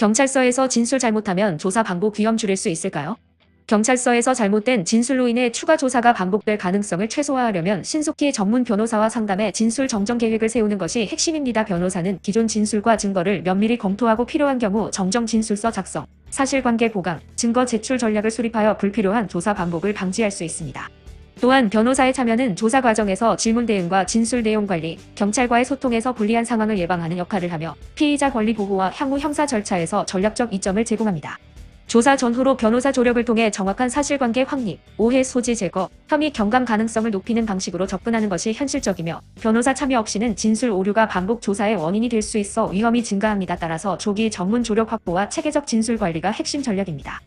경찰서에서 진술 잘못하면 조사 반복 위험 줄일 수 있을까요? 경찰서에서 잘못된 진술로 인해 추가 조사가 반복될 가능성을 최소화하려면 신속히 전문 변호사와 상담해 진술 정정 계획을 세우는 것이 핵심입니다. 변호사는 기존 진술과 증거를 면밀히 검토하고 필요한 경우 정정 진술서 작성, 사실관계 보강, 증거 제출 전략을 수립하여 불필요한 조사 반복을 방지할 수 있습니다. 또한 변호사의 참여는 조사 과정에서 질문 대응과 진술 내용 관리, 경찰과의 소통에서 불리한 상황을 예방하는 역할을 하며 피의자 권리 보호와 향후 형사 절차에서 전략적 이점을 제공합니다. 조사 전후로 변호사 조력을 통해 정확한 사실관계 확립, 오해 소지 제거, 혐의 경감 가능성을 높이는 방식으로 접근하는 것이 현실적이며 변호사 참여 없이는 진술 오류가 반복 조사의 원인이 될 수 있어 위험이 증가합니다. 따라서 조기 전문 조력 확보와 체계적 진술 관리가 핵심 전략입니다.